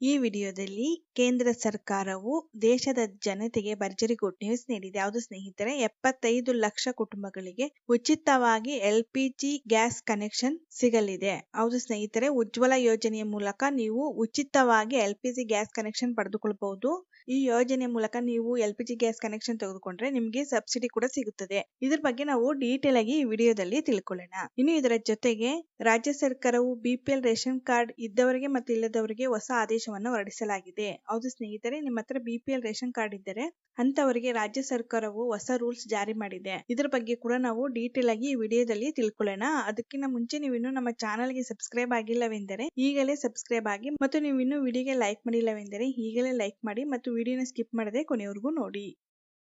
ಈ ವಿಡಿಯೋದಲ್ಲಿ ಕೇಂದ್ರ ಸರ್ಕಾರವು ದೇಶದ ಜನತೆಗೆ ಭರ್ಜರಿ ಗುಡ್ ನ್ಯೂಸ್ ನೀಡಿದೆ. ಯಾವುದು ಸ್ನೇಹಿತರೆ, ಎಪ್ಪತ್ತೈದು ಲಕ್ಷ ಕುಟುಂಬಗಳಿಗೆ ಉಚಿತವಾಗಿ L P G gas connection ಸಿಗಲಿದೆ. ಹೌದು ಸ್ನೇಹಿತರೆ, ಉಜ್ವಲ ಯೋಜನೆಯ ಮೂಲಕ ನೀವು ಉಚಿತವಾಗಿ L P G gas connection ಪಡೆದುಕೊಳ್ಳಬಹುದು ಈ ಯೋಜನೆ ಮೂಲಕ ನೀವು L P G gas connection ತೆಗೆದುಕೊಂಡ್ರೆ ನಿಮಗೆ ಸಬ್ಸಿಡಿ ಕೂಡ ಸಿಗುತ್ತದೆ. ಇದ್ರ ಬಗ್ಗೆ ನಾವು ಡೀಟೇಲ್ ಆಗಿ ಈ ವಿಡಿಯೋದಲ್ಲಿ ತಿಳ್ಕೊಳ್ಳೋಣ. ಇನ್ನು ಇದರ ಜೊತೆಗೆ, ರಾಜ್ಯ ಸರ್ಕಾರವು ಬಿಪಿಎಲ್ ರೇಷನ್ ಕಾರ್ಡ್ ಇದ್ದವರಿಗೆ ಮತ್ತು ಇಲ್ಲದವರಿಗೆ ಹೊಸ ಆದೇಶವನ್ನು ಹೊರಡಿಸಲಾಗಿದೆ. ಹೌದು ಸ್ನೇಹಿತರೆ, ನಿಮ್ಮ ಹತ್ರ ಬಿಪಿಎಲ್ ರೇಷನ್ ಕಾರ್ಡ್ ಇದ್ದರೆ ಅಂತವರಿಗೆ ರಾಜ್ಯ ಸರ್ಕಾರವು ಹೊಸ ರೂಲ್ಸ್ ಜಾರಿ ಮಾಡಿದೆ. ಇದರ ಬಗ್ಗೆ ಕೂಡ ನಾವು ಡೀಟೇಲ್ ಆಗಿ ಈ ವಿಡಿಯೋದಲ್ಲಿ ತಿಳ್ಕೊಳ್ಳೋಣ. ಅದಕ್ಕಿಂತ ಮುಂಚೆ ನೀವು ಇನ್ನು ನಮ್ಮ ಚಾನಲ್ಗೆ ಸಬ್ಸ್ಕ್ರೈಬ್ ಆಗಿಲ್ಲವೆಂದರೆ ಈಗಲೇ ಸಬ್ಸ್ಕ್ರೈಬ್ ಆಗಿ ಮತ್ತು ನೀವು ಇನ್ನು ವಿಡಿಯೋಗೆ ಲೈಕ್ ಮಾಡಿಲ್ಲವೆಂದರೆ ಈಗಲೇ ಲೈಕ್ ಮಾಡಿ ಮತ್ತು ವಿಡಿಯೋನ ಸ್ಕಿಪ್ ಮಾಡದೆ ಕೊನೆಯವರೆಗೂ ನೋಡಿ.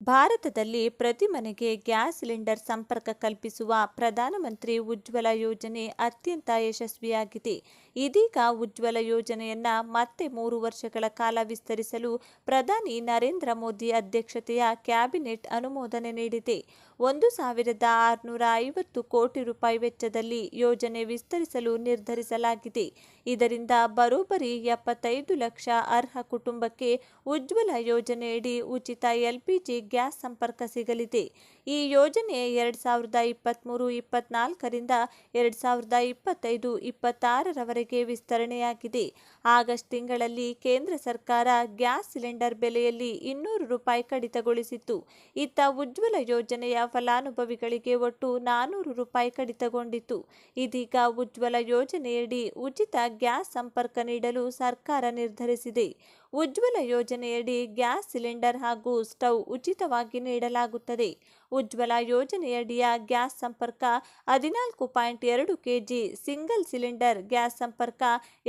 ಭಾರತದಲ್ಲಿ ಪ್ರತಿ ಮನೆಗೆ ಗ್ಯಾಸ್ ಸಿಲಿಂಡರ್ ಸಂಪರ್ಕ ಕಲ್ಪಿಸುವ ಪ್ರಧಾನಮಂತ್ರಿ ಉಜ್ವಲ ಯೋಜನೆ ಅತ್ಯಂತ ಯಶಸ್ವಿಯಾಗಿದೆ. ಇದೀಗ ಉಜ್ವಲ ಯೋಜನೆಯನ್ನ ಮತ್ತೆ ಮೂರು ವರ್ಷಗಳ ಕಾಲ ವಿಸ್ತರಿಸಲು ಪ್ರಧಾನಿ ನರೇಂದ್ರ ಮೋದಿ ಅಧ್ಯಕ್ಷತೆಯ ಕ್ಯಾಬಿನೆಟ್ ಅನುಮೋದನೆ ನೀಡಿದೆ. ಒಂದು ಸಾವಿರದ ಆರುನೂರ ಐವತ್ತು ಕೋಟಿ ರೂಪಾಯಿ ವೆಚ್ಚದಲ್ಲಿ ಯೋಜನೆ ವಿಸ್ತರಿಸಲು ನಿರ್ಧರಿಸಲಾಗಿದೆ. ಇದರಿಂದ ಬರೋಬ್ಬರಿ ಎಪ್ಪತ್ತೈದು ಲಕ್ಷ ಅರ್ಹ ಕುಟುಂಬಕ್ಕೆ ಉಜ್ವಲ ಯೋಜನೆಯಡಿ ಉಚಿತ ಎಲ್ಪಿಜಿ ಗ್ಯಾಸ್ ಸಂಪರ್ಕ ಸಿಗಲಿದೆ. ಈ ಯೋಜನೆ ಎರಡು ಸಾವಿರದ ಇಪ್ಪತ್ತ್ಮೂರು ಇಪ್ಪತ್ನಾಲ್ಕರಿಂದ ಎರಡು ಸಾವಿರದ ಇಪ್ಪತ್ತೈದು, ಇಪ್ಪತ್ತಾರರವರೆಗೆ ವಿಸ್ತರಣೆಯಾಗಿದೆ. ಆಗಸ್ಟ್ ತಿಂಗಳಲ್ಲಿ ಕೇಂದ್ರ ಸರ್ಕಾರ ಗ್ಯಾಸ್ ಸಿಲಿಂಡರ್ ಬೆಲೆಯಲ್ಲಿ ಇನ್ನೂರು ರೂಪಾಯಿ ಕಡಿತಗೊಳಿಸಿತ್ತು. ಇತ್ತ ಉಜ್ವಲ ಯೋಜನೆಯ ಫಲಾನುಭವಿಗಳಿಗೆ ಒಟ್ಟು ನಾನೂರು ರೂಪಾಯಿ ಕಡಿತಗೊಂಡಿತು. ಇದೀಗ ಉಜ್ವಲ ಯೋಜನೆಯಡಿ ಉಚಿತ ಗ್ಯಾಸ್ ಸಂಪರ್ಕ ನೀಡಲು ಸರ್ಕಾರ ನಿರ್ಧರಿಸಿದೆ. ಉಜ್ವಲ ಯೋಜನೆಯಡಿ ಗ್ಯಾಸ್ ಸಿಲಿಂಡರ್ ಹಾಗೂ ಸ್ಟವ್ ಉಚಿತವಾಗಿ ನೀಡಲಾಗುತ್ತದೆ. ಉಜ್ವಲ ಯೋಜನೆಯಡಿಯ ಗ್ಯಾಸ್ ಸಂಪರ್ಕ ಹದಿನಾಲ್ಕು ಪಾಯಿಂಟ್ ಎರಡು ಕೆಜಿ, ಸಿಂಗಲ್ ಸಿಲಿಂಡರ್ ಗ್ಯಾಸ್ ಸಂಪರ್ಕ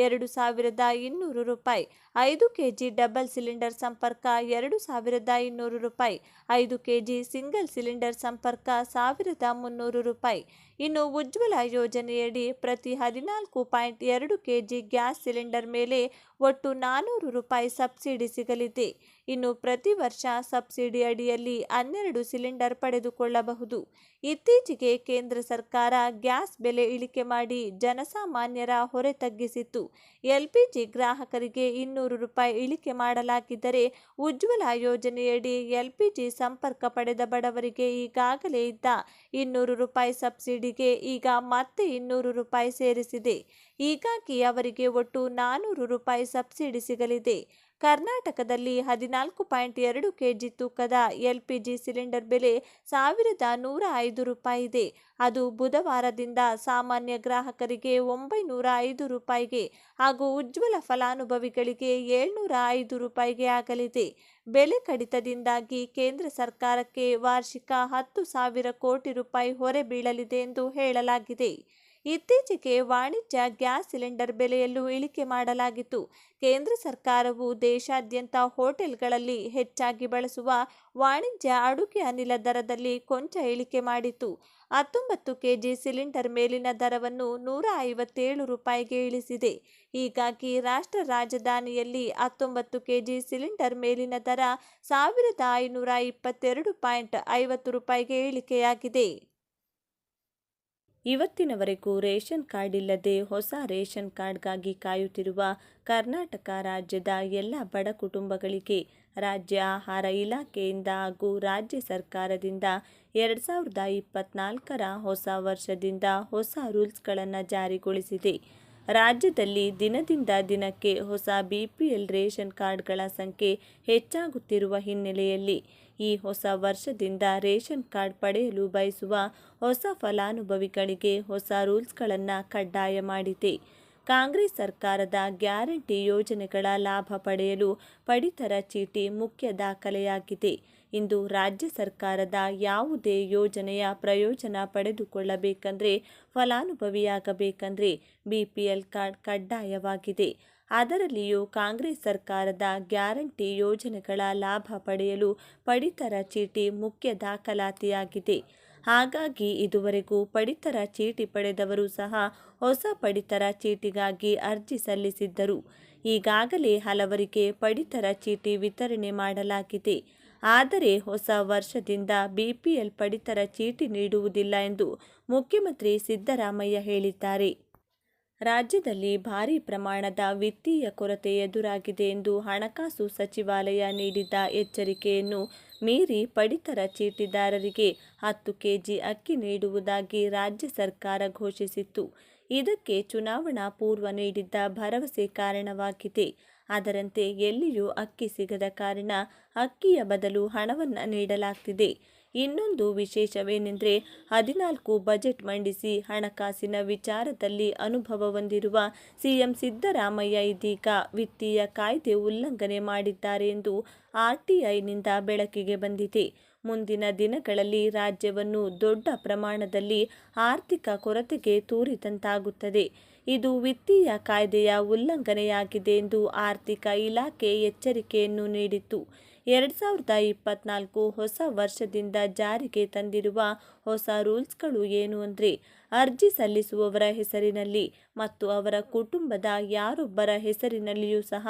ಎರಡು ಸಾವಿರದ ಇನ್ನೂರು ರೂಪಾಯಿ, ಐದು ಕೆಜಿ ಡಬಲ್ ಸಿಲಿಂಡರ್ ಸಂಪರ್ಕ ಎರಡು ಸಾವಿರದ ಇನ್ನೂರು ರೂಪಾಯಿ, ಐದು ಕೆಜಿ ಸಿಂಗಲ್ ಸಿಲಿಂಡರ್ ಸಂಪರ್ಕ ಸಾವಿರದ ಮುನ್ನೂರು ರೂಪಾಯಿ. ಇನ್ನು ಉಜ್ವಲ ಯೋಜನೆಯಡಿ ಪ್ರತಿ ಹದಿನಾಲ್ಕು ಪಾಯಿಂಟ್ ಎರಡು ಕೆಜಿ ಗ್ಯಾಸ್ ಸಿಲಿಂಡರ್ ಮೇಲೆ ಒಟ್ಟು ನಾನೂರು ರೂಪಾಯಿ ಸಬ್ಸಿಡಿ ಸಿಗಲಿದೆ ಇನ್ನು ಪ್ರತಿ ವರ್ಷ ಸಬ್ಸಿಡಿ ಅಡಿಯಲ್ಲಿ ಹನ್ನೆರಡು ಸಿಲಿಂಡರ್ ಪಡೆದುಕೊಳ್ಳಬಹುದು. ಇತ್ತೀಚೆಗೆ ಕೇಂದ್ರ ಸರ್ಕಾರ ಗ್ಯಾಸ್ ಬೆಲೆ ಇಳಿಕೆ ಮಾಡಿ ಜನಸಾಮಾನ್ಯರ ಹೊರೆ ತಗ್ಗಿಸಿತ್ತು. ಎಲ್ಪಿಜಿ ಗ್ರಾಹಕರಿಗೆ ಇನ್ನೂರು ರೂಪಾಯಿ ಇಳಿಕೆ ಮಾಡಲಾಗಿದ್ದರೆ ಉಜ್ವಲ ಯೋಜನೆಯಡಿ ಎಲ್ಪಿಜಿ ಸಂಪರ್ಕ ಪಡೆದ ಬಡವರಿಗೆ ಈಗಾಗಲೇ ಇದ್ದ ಇನ್ನೂರು ರೂಪಾಯಿ ಸಬ್ಸಿಡಿಗೆ ಈಗ ಮತ್ತೆ ಇನ್ನೂರು ರೂಪಾಯಿ ಸೇರಿಸಿದೆ. ಹೀಗಾಗಿ ಅವರಿಗೆ ಒಟ್ಟು ನಾನೂರು ರೂಪಾಯಿ ಸಬ್ಸಿಡಿ ಸಿಗಲಿದೆ. ಕರ್ನಾಟಕದಲ್ಲಿ ಹದಿನಾಲ್ಕು ಪಾಯಿಂಟ್ ಎರಡು ಕೆಜಿ ತೂಕದ ಎಲ್ಪಿಜಿ ಸಿಲಿಂಡರ್ ಬೆಲೆ ಸಾವಿರದ ನೂರ ಐದು ರೂಪಾಯಿ ಇದೆ. ಅದು ಬುಧವಾರದಿಂದ ಸಾಮಾನ್ಯ ಗ್ರಾಹಕರಿಗೆ ಒಂಬೈನೂರ ಐದು ರೂಪಾಯಿಗೆ ಹಾಗೂ ಉಜ್ವಲ ಫಲಾನುಭವಿಗಳಿಗೆ ಏಳ್ನೂರ ಐದು ರೂಪಾಯಿಗೆ ಆಗಲಿದೆ. ಬೆಲೆ ಕಡಿತದಿಂದಾಗಿ ಕೇಂದ್ರ ಸರ್ಕಾರಕ್ಕೆ ವಾರ್ಷಿಕ ಹತ್ತು ಸಾವಿರ ಕೋಟಿ ರೂಪಾಯಿ ಹೊರೆ ಬೀಳಲಿದೆ ಎಂದು ಹೇಳಲಾಗಿದೆ. ಇತ್ತೀಚೆಗೆ ವಾಣಿಜ್ಯ ಗ್ಯಾಸ್ ಸಿಲಿಂಡರ್ ಬೆಲೆಯಲ್ಲೂ ಇಳಿಕೆ ಮಾಡಲಾಗಿತ್ತು. ಕೇಂದ್ರ ಸರ್ಕಾರವು ದೇಶಾದ್ಯಂತ ಹೋಟೆಲ್ಗಳಲ್ಲಿ ಹೆಚ್ಚಾಗಿ ಬಳಸುವ ವಾಣಿಜ್ಯ ಅಡುಗೆ ಅನಿಲ ದರದಲ್ಲಿ ಕೊಂಚ ಇಳಿಕೆ ಮಾಡಿತು ಹತ್ತೊಂಬತ್ತು ಕೆಜಿ ಸಿಲಿಂಡರ್ ಮೇಲಿನ ದರವನ್ನು ನೂರ ಐವತ್ತೇಳು ರೂಪಾಯಿಗೆ ಇಳಿಸಿದೆ. ಹೀಗಾಗಿ ರಾಷ್ಟ್ರ ರಾಜಧಾನಿಯಲ್ಲಿ ಹತ್ತೊಂಬತ್ತು ಕೆಜಿ ಸಿಲಿಂಡರ್ ಮೇಲಿನ ದರ ಸಾವಿರದ ಐನೂರ ಇಪ್ಪತ್ತೆರಡು ಪಾಯಿಂಟ್ ಐವತ್ತು ರೂಪಾಯಿಗೆ ಇಳಿಕೆಯಾಗಿದೆ. ಇವತ್ತಿನವರೆಗೂ ರೇಷನ್ ಕಾರ್ಡ್ ಇಲ್ಲದೆ ಹೊಸ ರೇಷನ್ ಕಾರ್ಡ್ಗಾಗಿ ಕಾಯುತ್ತಿರುವ ಕರ್ನಾಟಕ ರಾಜ್ಯದ ಎಲ್ಲ ಬಡ ಕುಟುಂಬಗಳಿಗೆ ರಾಜ್ಯ ಆಹಾರ ಇಲಾಖೆಯಿಂದ ಹಾಗೂ ರಾಜ್ಯ ಸರ್ಕಾರದಿಂದ ಎರಡು ಸಾವಿರದ ಇಪ್ಪತ್ನಾಲ್ಕರ ಹೊಸ ವರ್ಷದಿಂದ ಹೊಸ ರೂಲ್ಸ್ಗಳನ್ನು ಜಾರಿಗೊಳಿಸಿದೆ. ರಾಜ್ಯದಲ್ಲಿ ದಿನದಿಂದ ದಿನಕ್ಕೆ ಹೊಸ ಬಿ ಪಿ ಎಲ್ ರೇಷನ್ ಕಾರ್ಡ್ಗಳ ಸಂಖ್ಯೆ ಹೆಚ್ಚಾಗುತ್ತಿರುವ ಹಿನ್ನೆಲೆಯಲ್ಲಿ ಈ ಹೊಸ ವರ್ಷದಿಂದ ರೇಷನ್ ಕಾರ್ಡ್ ಪಡೆಯಲು ಬಯಸುವ ಹೊಸ ಫಲಾನುಭವಿಗಳಿಗೆ ಹೊಸ ರೂಲ್ಸ್ಗಳನ್ನು ಕಡ್ಡಾಯ ಮಾಡಿದೆ. ಕಾಂಗ್ರೆಸ್ ಸರ್ಕಾರದ ಗ್ಯಾರಂಟಿ ಯೋಜನೆಗಳ ಲಾಭ ಪಡೆಯಲು ಪಡಿತರ ಚೀಟಿ ಮುಖ್ಯ ದಾಖಲೆಯಾಗಿದೆ. ಇಂದು ರಾಜ್ಯ ಸರ್ಕಾರದ ಯಾವುದೇ ಯೋಜನೆಯ ಪ್ರಯೋಜನ ಪಡೆದುಕೊಳ್ಳಬೇಕಂದ್ರೆ ಫಲಾನುಭವಿಯಾಗಬೇಕಂದ್ರೆ ಬಿಪಿಎಲ್ ಕಾರ್ಡ್ ಕಡ್ಡಾಯವಾಗಿದೆ. ಅದರಲ್ಲಿಯೂ ಕಾಂಗ್ರೆಸ್ ಸರ್ಕಾರದ ಗ್ಯಾರಂಟಿ ಯೋಜನೆಗಳ ಲಾಭ ಪಡೆಯಲು ಪಡಿತರ ಚೀಟಿ ಮುಖ್ಯ ದಾಖಲಾತಿಯಾಗಿದೆ. ಹಾಗಾಗಿ ಇದುವರೆಗೂ ಪಡಿತರ ಚೀಟಿ ಪಡೆದವರು ಸಹ ಹೊಸ ಪಡಿತರ ಚೀಟಿಗಾಗಿ ಅರ್ಜಿ ಸಲ್ಲಿಸಿದ್ದರು. ಈಗಾಗಲೇ ಹಲವರಿಗೆ ಪಡಿತರ ಚೀಟಿ ವಿತರಣೆ ಮಾಡಲಾಗಿದೆ. ಆದರೆ ಹೊಸ ವರ್ಷದಿಂದ ಬಿಪಿಎಲ್ ಪಡಿತರ ಚೀಟಿ ನೀಡುವುದಿಲ್ಲ ಎಂದು ಮುಖ್ಯಮಂತ್ರಿ ಸಿದ್ದರಾಮಯ್ಯ ಹೇಳಿದ್ದಾರೆ. ರಾಜ್ಯದಲ್ಲಿ ಭಾರೀ ಪ್ರಮಾಣದ ವಿತ್ತೀಯ ಕೊರತೆ ಎದುರಾಗಿದೆ ಎಂದು ಹಣಕಾಸು ಸಚಿವಾಲಯ ನೀಡಿದ್ದ ಎಚ್ಚರಿಕೆಯನ್ನು ಮೀರಿ ಪಡಿತರ ಚೀಟಿದಾರರಿಗೆ ಹತ್ತು ಕೆಜಿ ಅಕ್ಕಿ ನೀಡುವುದಾಗಿ ರಾಜ್ಯ ಸರ್ಕಾರ ಘೋಷಿಸಿತ್ತು. ಇದಕ್ಕೆ ಚುನಾವಣಾ ಪೂರ್ವ ನೀಡಿದ್ದ ಭರವಸೆ ಕಾರಣವಾಗಿದೆ. ಅದರಂತೆ ಎಲ್ಲಿಯೂ ಅಕ್ಕಿ ಸಿಗದ ಕಾರಣ ಅಕ್ಕಿಯ ಬದಲು ಹಣವನ್ನು ನೀಡಲಾಗ್ತಿದೆ. ಇನ್ನೊಂದು ವಿಶೇಷವೇನೆಂದರೆ ಹದಿನಾಲ್ಕು ಬಜೆಟ್ ಮಂಡಿಸಿ ಹಣಕಾಸಿನ ವಿಚಾರದಲ್ಲಿ ಅನುಭವ ಹೊಂದಿರುವ ಸಿಎಂ ಸಿದ್ದರಾಮಯ್ಯ ಇದೀಗ ವಿತ್ತೀಯ ಕಾಯ್ದೆ ಉಲ್ಲಂಘನೆ ಮಾಡಿದ್ದಾರೆ ಎಂದು ಆರ್ಟಿಐನಿಂದ ಬೆಳಕಿಗೆ ಬಂದಿದೆ. ಮುಂದಿನ ದಿನಗಳಲ್ಲಿ ರಾಜ್ಯವನ್ನು ದೊಡ್ಡ ಪ್ರಮಾಣದಲ್ಲಿ ಆರ್ಥಿಕ ಕೊರತೆಗೆ ತೂರಿದಂತಾಗುತ್ತದೆ. ಇದು ವಿತ್ತೀಯ ಕಾಯ್ದೆಯ ಉಲ್ಲಂಘನೆಯಾಗಿದೆ ಎಂದು ಆರ್ಥಿಕ ಇಲಾಖೆ ಎಚ್ಚರಿಕೆಯನ್ನು ನೀಡಿತ್ತು. ಎರಡು ಸಾವಿರದ ಇಪ್ಪತ್ನಾಲ್ಕು ಹೊಸ ವರ್ಷದಿಂದ ಜಾರಿಗೆ ತಂದಿರುವ ಹೊಸ ರೂಲ್ಸ್ಗಳು ಏನು ಅಂದರೆ, ಅರ್ಜಿ ಸಲ್ಲಿಸುವವರ ಹೆಸರಿನಲ್ಲಿ ಮತ್ತು ಅವರ ಕುಟುಂಬದ ಯಾರೊಬ್ಬರ ಹೆಸರಿನಲ್ಲಿಯೂ ಸಹ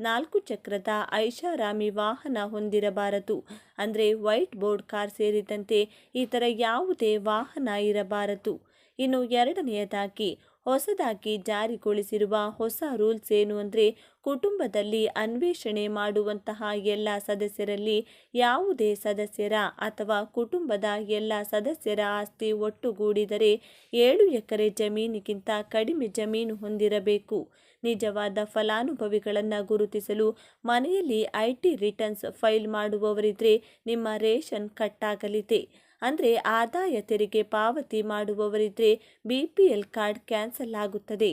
ನಾಲ್ಕು ಚಕ್ರದ ಐಷಾರಾಮಿ ವಾಹನ ಹೊಂದಿರಬಾರದು. ಅಂದರೆ ವೈಟ್ ಬೋರ್ಡ್ ಕಾರ್ ಸೇರಿದಂತೆ ಇತರ ಯಾವುದೇ ವಾಹನ ಇರಬಾರದು. ಇನ್ನು ಎರಡನೆಯದಾಗಿ ಹೊಸದಾಗಿ ಜಾರಿಗೊಳಿಸಿರುವ ಹೊಸ ರೂಲ್ಸ್ ಏನು ಅಂದರೆ ಕುಟುಂಬದಲ್ಲಿ ಅನ್ವೇಷಣೆ ಮಾಡುವಂತಹ ಎಲ್ಲ ಸದಸ್ಯರಲ್ಲಿ ಯಾವುದೇ ಸದಸ್ಯರ ಅಥವಾ ಕುಟುಂಬದ ಎಲ್ಲ ಸದಸ್ಯರ ಆಸ್ತಿ ಒಟ್ಟುಗೂಡಿದರೆ ಏಳು ಎಕರೆ ಜಮೀನಿಗಿಂತ ಕಡಿಮೆ ಜಮೀನು ಹೊಂದಿರಬೇಕು. ನಿಜವಾದ ಫಲಾನುಭವಿಗಳನ್ನು ಗುರುತಿಸಲು ಮನೆಯಲ್ಲಿ ಐ ಟಿ ರಿಟರ್ನ್ಸ್ ಫೈಲ್ ಮಾಡುವವರಿದ್ರೆ ನಿಮ್ಮ ರೇಷನ್ ಕಟ್ಟಾಗಲಿದೆ ಅಂದರೆ ಆದಾಯ ತೆರಿಗೆ ಪಾವತಿ ಮಾಡುವವರಿದ್ದರೆ B P L card cancel ಆಗುತ್ತದೆ.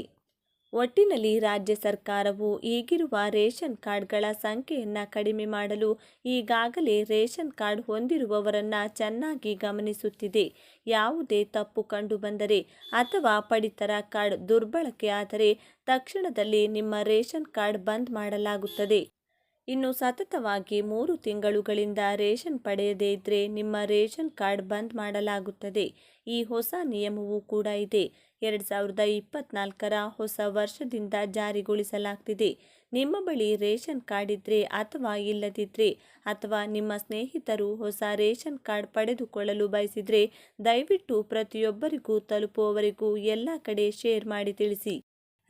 ಒಟ್ಟಿನಲ್ಲಿ ರಾಜ್ಯ ಸರ್ಕಾರವು ಈಗಿರುವ ರೇಷನ್ ಕಾರ್ಡ್ಗಳ ಸಂಖ್ಯೆಯನ್ನು ಕಡಿಮೆ ಮಾಡಲು ಈಗಾಗಲೇ ರೇಷನ್ ಕಾರ್ಡ್ ಹೊಂದಿರುವವರನ್ನು ಚೆನ್ನಾಗಿ ಗಮನಿಸುತ್ತಿದೆ. ಯಾವುದೇ ತಪ್ಪು ಕಂಡುಬಂದರೆ ಅಥವಾ ಪಡಿತರ ಕಾರ್ಡ್ ದುರ್ಬಳಕೆ ಆದರೆ ತಕ್ಷಣದಲ್ಲಿ ನಿಮ್ಮ ರೇಷನ್ ಕಾರ್ಡ್ ಬಂದ್ ಮಾಡಲಾಗುತ್ತದೆ. ಇನ್ನು ಸತತವಾಗಿ ಮೂರು ತಿಂಗಳುಗಳಿಂದ ರೇಷನ್ ಪಡೆಯದೇ ಇದ್ದರೆ ನಿಮ್ಮ ರೇಷನ್ ಕಾರ್ಡ್ ಬಂದ್ ಮಾಡಲಾಗುತ್ತದೆ. ಈ ಹೊಸ ನಿಯಮವೂ ಕೂಡ ಇದೆ. ಎರಡು ಸಾವಿರದ ಇಪ್ಪತ್ನಾಲ್ಕರ ಹೊಸ ವರ್ಷದಿಂದ ಜಾರಿಗೊಳಿಸಲಾಗ್ತಿದೆ. ನಿಮ್ಮ ಬಳಿ ರೇಷನ್ ಕಾರ್ಡ್ ಇದ್ದರೆ ಅಥವಾ ಇಲ್ಲದಿದ್ದರೆ ಅಥವಾ ನಿಮ್ಮ ಸ್ನೇಹಿತರು ಹೊಸ ರೇಷನ್ ಕಾರ್ಡ್ ಪಡೆದುಕೊಳ್ಳಲು ಬಯಸಿದರೆ ದಯವಿಟ್ಟು ಪ್ರತಿಯೊಬ್ಬರಿಗೂ ತಲುಪುವವರೆಗೂ ಎಲ್ಲ ಕಡೆ ಶೇರ್ ಮಾಡಿ ತಿಳಿಸಿ.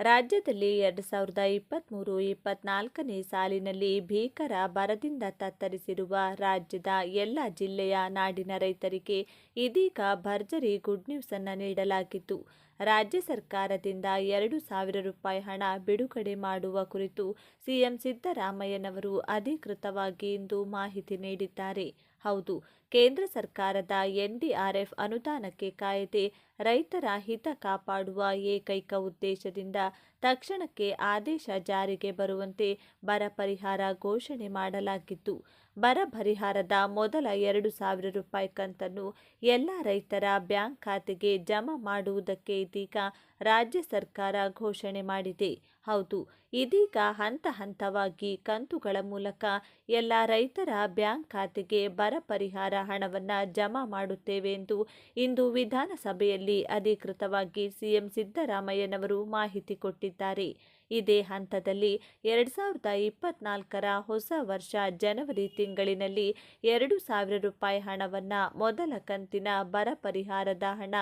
ರಾಜ್ಯದಲ್ಲಿ ಎರಡು ಸಾವಿರದ ಇಪ್ಪತ್ತ್ಮೂರು ಇಪ್ಪತ್ನಾಲ್ಕನೇ ಸಾಲಿನಲ್ಲಿ ಭೀಕರ ಬರದಿಂದ ತತ್ತರಿಸಿರುವ ರಾಜ್ಯದ ಎಲ್ಲ ಜಿಲ್ಲೆಯ ನಾಡಿನ ರೈತರಿಗೆ ಇದೀಗ ಭರ್ಜರಿ ಗುಡ್ ನ್ಯೂಸನ್ನು ನೀಡಲಾಗಿದ್ದು ರಾಜ್ಯ ಸರ್ಕಾರದಿಂದ ಎರಡು ಸಾವಿರ ರೂಪಾಯಿ ಹಣ ಬಿಡುಗಡೆ ಮಾಡುವ ಕುರಿತು ಸಿಎಂ ಸಿದ್ದರಾಮಯ್ಯನವರು ಅಧಿಕೃತವಾಗಿ ಇಂದು ಮಾಹಿತಿ ನೀಡಿದ್ದಾರೆ. ಹೌದು, ಕೇಂದ್ರ ಸರ್ಕಾರದ ಎನ್ಡಿಆರ್ಎಫ್ ಅನುದಾನಕ್ಕೆ ಕಾಯದೆ ರೈತರ ಹಿತ ಕಾಪಾಡುವ ಏಕೈಕ ಉದ್ದೇಶದಿಂದ ತಕ್ಷಣಕ್ಕೆ ಆದೇಶ ಜಾರಿಗೆ ಬರುವಂತೆ ಬರ ಪರಿಹಾರ ಘೋಷಣೆ ಮಾಡಲಾಗಿತ್ತು ಬರ ಪರಿಹಾರದ ಮೊದಲ ಎರಡು ಸಾವಿರ ರೂಪಾಯಿ ಕಂತನ್ನು ಎಲ್ಲ ರೈತರ ಬ್ಯಾಂಕ್ ಖಾತೆಗೆ ಜಮಾ ಮಾಡುವುದಕ್ಕೆ ಇದೀಗ ರಾಜ್ಯ ಸರ್ಕಾರ ಘೋಷಣೆ ಮಾಡಿದೆ. ಹೌದು, ಇದೀಗ ಹಂತ ಹಂತವಾಗಿ ಕಂತುಗಳ ಮೂಲಕ ಎಲ್ಲ ರೈತರ ಬ್ಯಾಂಕ್ ಖಾತೆಗೆ ಬರ ಪರಿಹಾರ ಹಣವನ್ನು ಜಮಾ ಮಾಡುತ್ತೇವೆ ಎಂದು ಇಂದು ವಿಧಾನಸಭೆಯಲ್ಲಿ ಅಧಿಕೃತವಾಗಿ ಸಿಎಂ ಸಿದ್ದರಾಮಯ್ಯನವರು ಮಾಹಿತಿ ಕೊಟ್ಟಿದ್ದಾರೆ. ಇದೇ ಹಂತದಲ್ಲಿ ಎರಡು ಸಾವಿರದ ಇಪ್ಪತ್ನಾಲ್ಕರ ಹೊಸ ವರ್ಷ ಜನವರಿ ತಿಂಗಳಿನಲ್ಲಿ ಎರಡು ಸಾವಿರ ರೂಪಾಯಿ ಹಣವನ್ನು ಮೊದಲ ಕಂತಿನ ಬರ ಪರಿಹಾರದ ಹಣ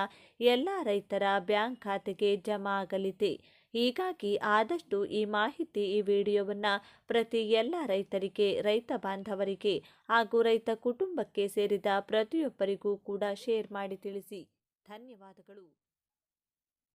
ಎಲ್ಲ ರೈತರ ಬ್ಯಾಂಕ್ ಖಾತೆಗೆ ಜಮಾ ಆಗಲಿದೆ. ಹೀಗಾಗಿ ಆದಷ್ಟು ಈ ಮಾಹಿತಿ ಈ ವಿಡಿಯೋವನ್ನು ಪ್ರತಿ ಎಲ್ಲ ರೈತರಿಗೆ, ರೈತ ಬಾಂಧವರಿಗೆ ಹಾಗೂ ರೈತ ಕುಟುಂಬಕ್ಕೆ ಸೇರಿದ ಪ್ರತಿಯೊಬ್ಬರಿಗೂ ಕೂಡ ಶೇರ್ ಮಾಡಿ ತಿಳಿಸಿ. ಧನ್ಯವಾದಗಳು.